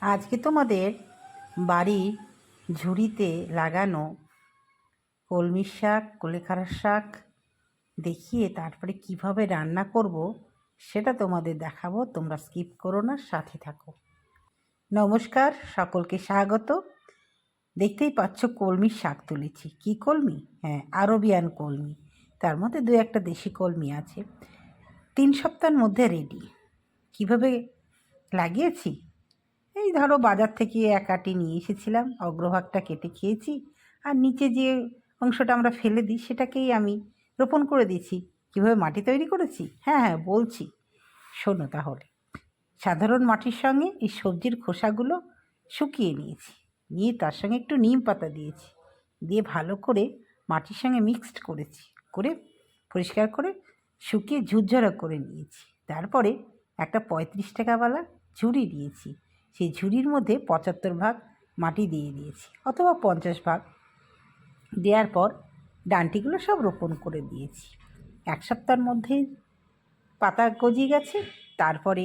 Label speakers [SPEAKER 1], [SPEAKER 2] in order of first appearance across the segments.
[SPEAKER 1] আজকে তোমাদের বাড়ির ঝুড়িতে লাগানো কলমির শাক কলেখাড়ার শাক দেখিয়ে তারপরে কীভাবে রান্না করব সেটা তোমাদের দেখাবো। তোমরা স্কিপ করো না, সাথে থাকো। নমস্কার, সকলকে স্বাগত। দেখতেই পাচ্ছ কলমির শাক তুলেছি। কি কলমি? হ্যাঁ আরবিয়ান কলমি। তার মধ্যে দু একটা দেশি কলমি আছে। তিন সপ্তাহের মধ্যে রেডি কীভাবে লাগিয়েছি? ধরো বাজার থেকে এক আটি নিয়ে এসেছিলাম, অগ্রভাগটা কেটে খেয়েছি আর নিচে যে অংশটা আমরা ফেলে দিই সেটাকেই আমি রোপণ করে দিয়েছি। কীভাবে মাটি তৈরি করেছি? হ্যাঁ হ্যাঁ বলছি। শোনো তাহলে, সাধারণ মাটির সঙ্গে এই সবজির খোসাগুলো শুকিয়ে নিয়েছি, নিয়ে তার সঙ্গে একটু নিম পাতা দিয়েছি, দিয়ে ভালো করে মাটির সঙ্গে মিক্সড করেছি, করে পরিষ্কার করে শুকিয়ে ঝুরঝরা করে নিয়েছি। তারপরে একটা পঁয়ত্রিশ টাকাওয়ালা ঝুড়ি দিয়েছি সেই ঝুড়ির মধ্যে পঁচাত্তর ভাগ মাটি দিয়ে দিয়েছি অথবা পঞ্চাশ ভাগ। দেওয়ার পর ডান্টিগুলো সব রোপণ করে দিয়েছি। এক সপ্তাহের মধ্যেই পাতা গজিয়ে গেছে, তারপরে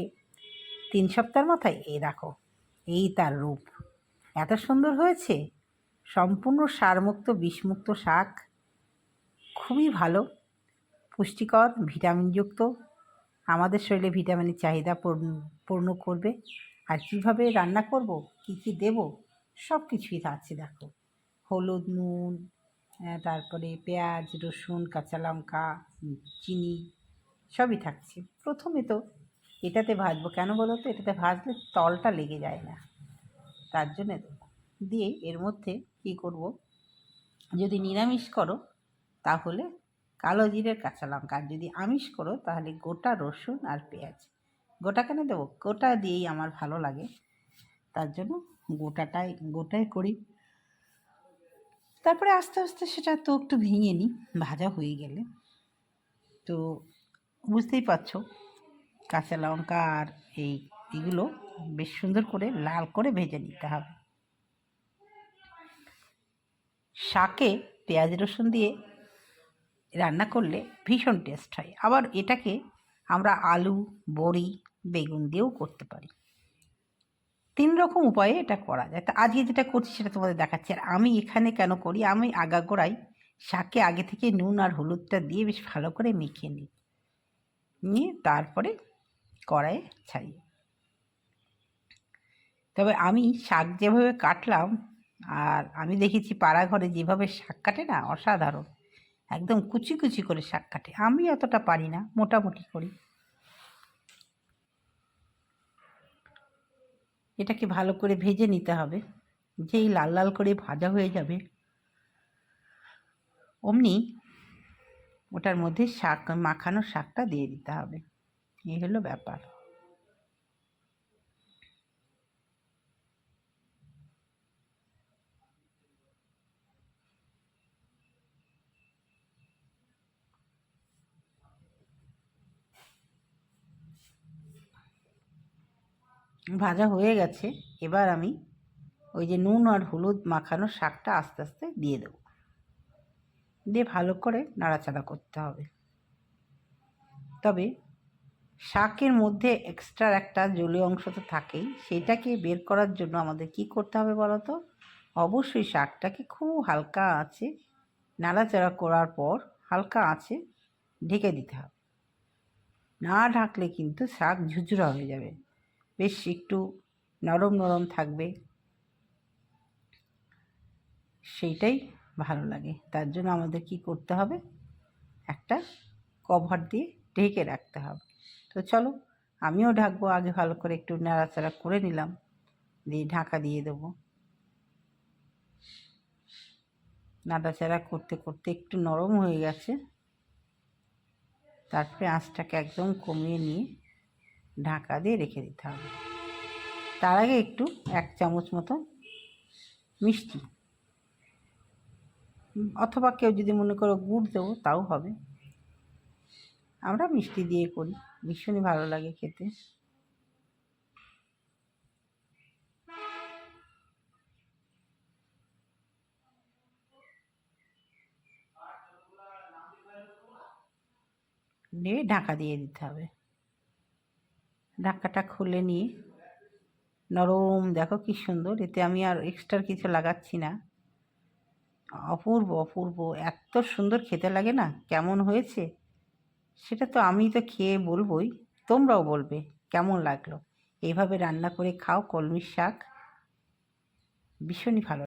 [SPEAKER 1] তিন সপ্তাহের মাথায় এই দেখো, এই তার রূপ। এত সুন্দর হয়েছে, সম্পূর্ণ সারমুক্ত, বিষমুক্ত শাক। খুবই ভালো, পুষ্টিকর, ভিটামিনযুক্ত। আমাদের শরীরে ভিটামিনের চাহিদা পূর্ণ করবে। কীভাবে রান্না করব, কী কী দেব, সব কিছুই থাকছে দেখো। হলুদ, নুন তারপরে পেঁয়াজ, রসুন, কাঁচা লঙ্কা, চিনি, সবই থাকছে। প্রথমে তো এটাতে ভাজবো। কেন বলো তো? এটাতে ভাজলে তলটা লেগে যায় না। তার জন্যে দিয়ে এর মধ্যে কী করব, যদি নিরামিষ করো, তাহলে কালো জিরের কাঁচা লঙ্কা। আর যদি আমিষ করো, তাহলে গোটা রসুন আর পেঁয়াজ। গোটা কেন দেবো? গোটা দিয়েই আমার ভালো লাগে। তার জন্য গোটাটাই, গোটাই করি। তারপরে আস্তে আস্তে সেটা তো একটু ভেঙে নিই, ভাজা হয়ে গেলে। তো বুঝতেই পারছ, কাঁচা লঙ্কা আর এই, এগুলো বেশ সুন্দর করে লাল করে ভেজে নিতে হবে। শাকে পেঁয়াজ রসুন দিয়ে রান্না করলে ভীষণ টেস্ট হয়। আবার এটাকে আমরা আলু, বড়ি বেগুন দিয়েও করতে পারি। তিন রকম উপায়ে এটা করা যায়। তা আজকে যেটা করছি সেটা তোমাদের দেখাচ্ছি। আর আমি এখানে কেন করি? আমি আগাগোড়াই শাকে আগে থেকে নুন আর হলুদটা দিয়ে বেশ ভালো করে মেখে নিই। নিয়ে তারপরে কড়াইয়ে ছাড়ি তবে আমি শাক যেভাবে কাটলাম, আর আমি দেখেছি পাড়া ঘরে যেভাবে শাক কাটে না, অসাধারণ। একদম কুচি কুচি করে শাক কাটে। আমি অতটা পারি না, মোটামুটি করি। এটাকে ভালো করে ভেজে নিতে হবে। যেই লাল লাল করে ভাজা হয়ে যাবে। অমনি ওটার মধ্যে শাক, মাখানো শাকটা দিয়ে দিতে হবে। এই হলো ব্যাপার। ভাজা হয়ে গেছে, এবার আমি ওই যে নুন আর হলুদ মাখানো শাকটা আস্তে আস্তে দিয়ে দেবো। দিয়ে ভালো করে নাড়াচাড়া করতে হবে। তবে শাকের মধ্যে এক্সট্রা একটা জলীয় অংশ তো থাকেই, সেটাকে বের করার জন্য আমাদের কি করতে হবে বলো তো? অবশ্যই শাকটাকে খুব হালকা আছে নাড়াচাড়া করার পর হালকা আছে ঢেকে দিতে হবে। না ঢাকলে কিন্তু শাক ঝুঝরা হয়ে যাবে। বেশ একটু নরম নরম থাকবে। সেইটাই ভালো লাগে। তার জন্য আমাদের কি করতে হবে? একটা কভার দিয়ে ঢেকে রাখতে হবে। তো চলো, আমিও ঢাকবো। আগে ভালো করে একটু নাড়াচাড়া করে নিলাম। দিয়ে ঢাকা দিয়ে দেবো। নাড়াচাড়া করতে করতে একটু নরম হয়ে গেছে। তারপরে আঁচটাকে একদম কমিয়ে নিয়ে ঢাকা দিয়ে রেখে দিতে হবে। তার আগে একটু এক চামচ মতো মিষ্টি। অথবা কেউ যদি মনে করো গুড় দেবো, তাও হবে। আমরা মিষ্টি দিয়ে করি, ভীষণই ভালো লাগে খেতে। ঢাকা দিয়ে দিতে হবে। ঢাকাটা খুলে নিয়ে নরম, দেখো কি সুন্দর। এতে আমি আর এক্সট্রা কিছু লাগাচ্ছি না। অপূর্ব অপূর্ব। এত সুন্দর খেতে লাগে না? কেমন হয়েছে? সেটা তো আমি তো খেয়ে বলবোই। তোমরাও বলবে, কেমন লাগল? এইভাবে রান্না করে খাও কলমির শাক। ভীষণই ভালো